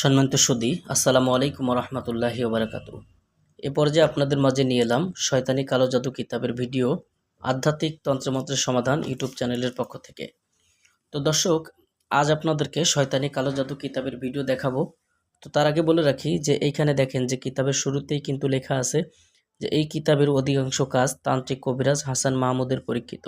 সম্মানিত সুদী, আসসালামু আলাইকুম রহমতুল্লাহি ওবরাকাতু। এ পর্যায়ে আপনাদের মাঝে নিয়ে এলাম শয়তানি কালো জাদু কিতাবের ভিডিও, আধ্যাত্মিক তন্ত্রমন্ত্রের সমাধান ইউটিউব চ্যানেলের পক্ষ থেকে। তো দর্শক, আজ আপনাদেরকে শয়তানি কালো জাদু কিতাবের ভিডিও দেখাবো। তো তার আগে বলে রাখি যে এইখানে দেখেন যে কিতাবের শুরুতেই কিন্তু লেখা আছে যে এই কিতাবের অধিকাংশ কাজ তান্ত্রিক কবিরাজ হাসান মাহমুদের পরীক্ষিত।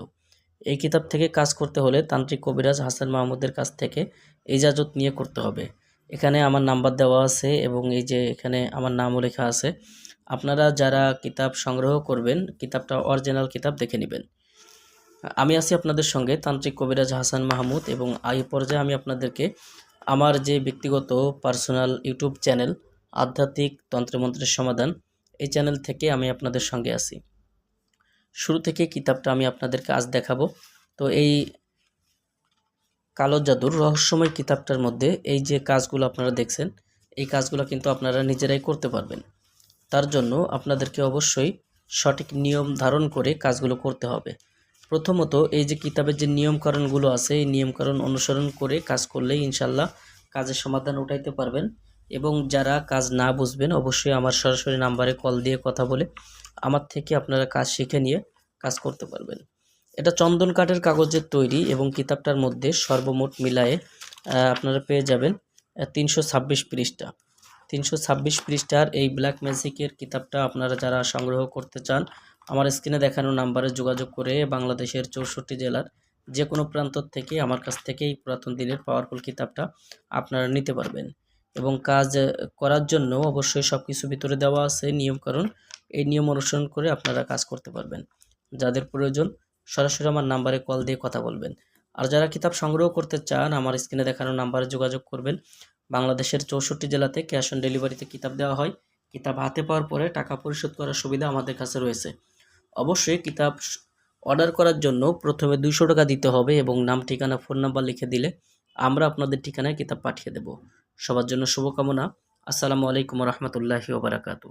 এই কিতাব থেকে কাজ করতে হলে তান্ত্রিক কবিরাজ হাসান মাহমুদের কাছ থেকে ইজাজত নিয়ে করতে হবে। এখানে আমার নাম্বার দেওয়া আছে এবং এই যে এখানে আমার নামও লেখা আছে। আপনারা যারা কিতাব সংগ্রহ করবেন, কিতাবটা অরিজিনাল কিতাব দেখে নেবেন। আমি আছি আপনাদের সঙ্গে তান্ত্রিক কবিরাজ হাসান মাহমুদ এবং এই পর্যায়ে আমি আপনাদেরকে আমার যে ব্যক্তিগত পার্সোনাল ইউটিউব চ্যানেল আধ্যাত্মিক তন্ত্রমন্ত্রের সমাধান এই চ্যানেল থেকে আমি আপনাদের সঙ্গে আছি। শুরু থেকে কিতাবটা আমি আপনাদেরকে আজ দেখাবো। তো এই কালো জাদুর রহস্যময় কিতাবটার মধ্যে এই যে কাজগুলো আপনারা দেখছেন, এই কাজগুলো কিন্তু আপনারা নিজেরাই করতে পারবেন। তার জন্য আপনাদেরকে অবশ্যই সঠিক নিয়ম ধারণ করে কাজগুলো করতে হবে। প্রথমত এই যে কিতাবের যে নিয়মকানুনগুলো আছে, এই নিয়মকানুন অনুসরণ করে কাজ করলে ইনশাল্লাহ কাজের সমাধান উঠাইতে পারবেন এবং যারা কাজ না বুঝবেন অবশ্যই আমার সরাসরি নাম্বারে কল দিয়ে কথা বলে আমার থেকে আপনারা কাজ শিখে নিয়ে কাজ করতে পারবেন। এটা চন্দন কাঠের কাগজের তৈরি এবং কিতাবটার মধ্যে সর্বমোট মিলায়ে আপনারা পেয়ে যাবেন তিনশো ছাব্বিশ পৃষ্ঠা। তিনশো ছাব্বিশ পৃষ্ঠার এই ব্ল্যাক ম্যাজিকের কিতাবটা আপনারা যারা সংগ্রহ করতে চান, আমার স্ক্রিনে দেখানো নাম্বারে যোগাযোগ করে বাংলাদেশের চৌষট্টি জেলার যে কোনো প্রান্ত থেকে আমার কাছ থেকে এই পুরাতন দিনের পাওয়ারফুল কিতাবটা আপনারা নিতে পারবেন। এবং কাজ করার জন্য অবশ্যই সব কিছু ভিতরে দেওয়া আছে, নিয়মকানুন। এই নিয়ম অনুসরণ করে আপনারা কাজ করতে পারবেন। যাদের প্রয়োজন সরাসরি আমার নাম্বারে কল দিয়ে কথা বলবেন। আর যারা কিতাব সংগ্রহ করতে চান, আমার স্ক্রিনে দেখানো নাম্বারে যোগাযোগ করবেন। বাংলাদেশের চৌষট্টি জেলাতে ক্যাশ অন ডেলিভারিতে কিতাব দেওয়া হয়। কিতাব হাতে পাওয়ার পরে টাকা পরিশোধ করার সুবিধা আমাদের কাছে রয়েছে। অবশ্যই কিতাব অর্ডার করার জন্য প্রথমে দুইশো টাকা দিতে হবে এবং নাম, ঠিকানা ফোন নাম্বার লিখে দিলে আমরা আপনাদের ঠিকানায় কিতাব পাঠিয়ে দেব। সবার জন্য শুভকামনা। আসসালামু আলাইকুম রহমতুল্লাহি ওবরাকাতু